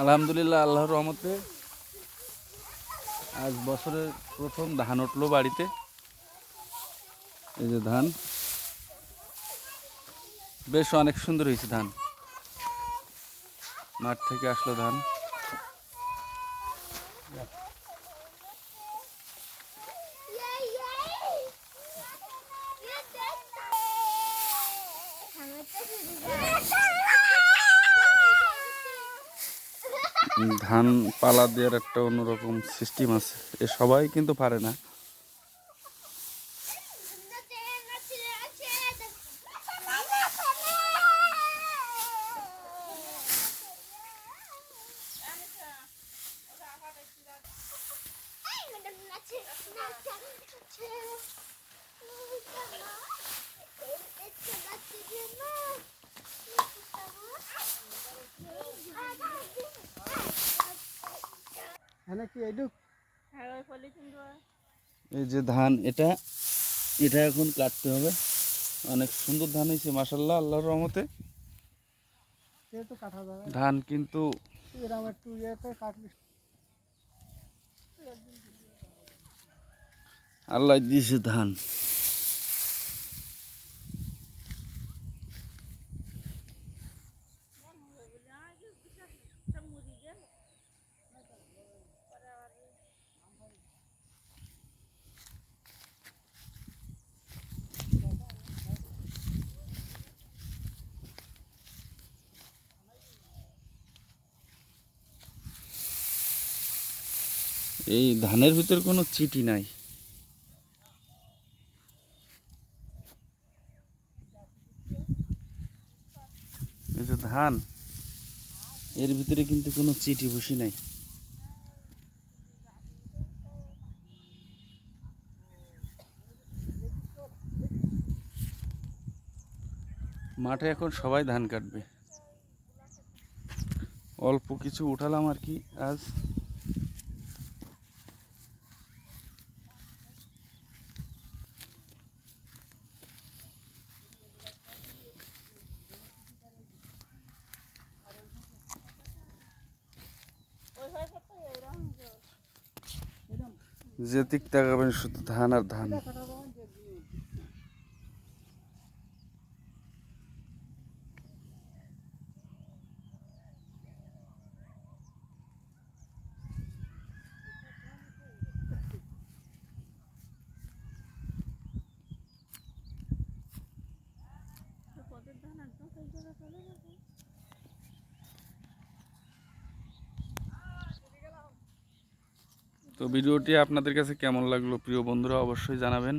আলহামদুলিল্লাহ, আল্লাহর রহমতে আজ বছরের প্রথম ধান উঠল বাড়িতে। এই যে ধান। বেশ অনেক সুন্দর হয়েছে ধান। মাঠ থেকে আসলো ধান। ধান পালা দেওয়ার একটা অন্যরকম সিস্টেম আছে। এ সবাই কিন্তু পারে না। হ্যাঁ কি এইটুক এই যে ধান এটা এটা এখন কাটতে হবে। অনেক সুন্দর ধান হয়েছে মাসাল্লাহ আল্লাহর রহমতে। কাটা ধান কিন্তু এরকম একটু ইয়েতে কাটলি আল্লাহ দিয়েছে ধান। এই ধানের ভিতর কোনো চিটি নাই। এই যে ধান, এর ভিতরে কিন্তু কোনো চিটি বসি নাই। মাঠে এখন সবাই ধান কাটবে। অল্প কিছু উঠালাম আর কি আজ। যে তিক্তা তাকাবেন শুধু ধান আর ধান। তো ভিডিওটি আপনাদের কাছে কেমন লাগল প্রিয় বন্ধুরা অবশ্যই জানাবেন।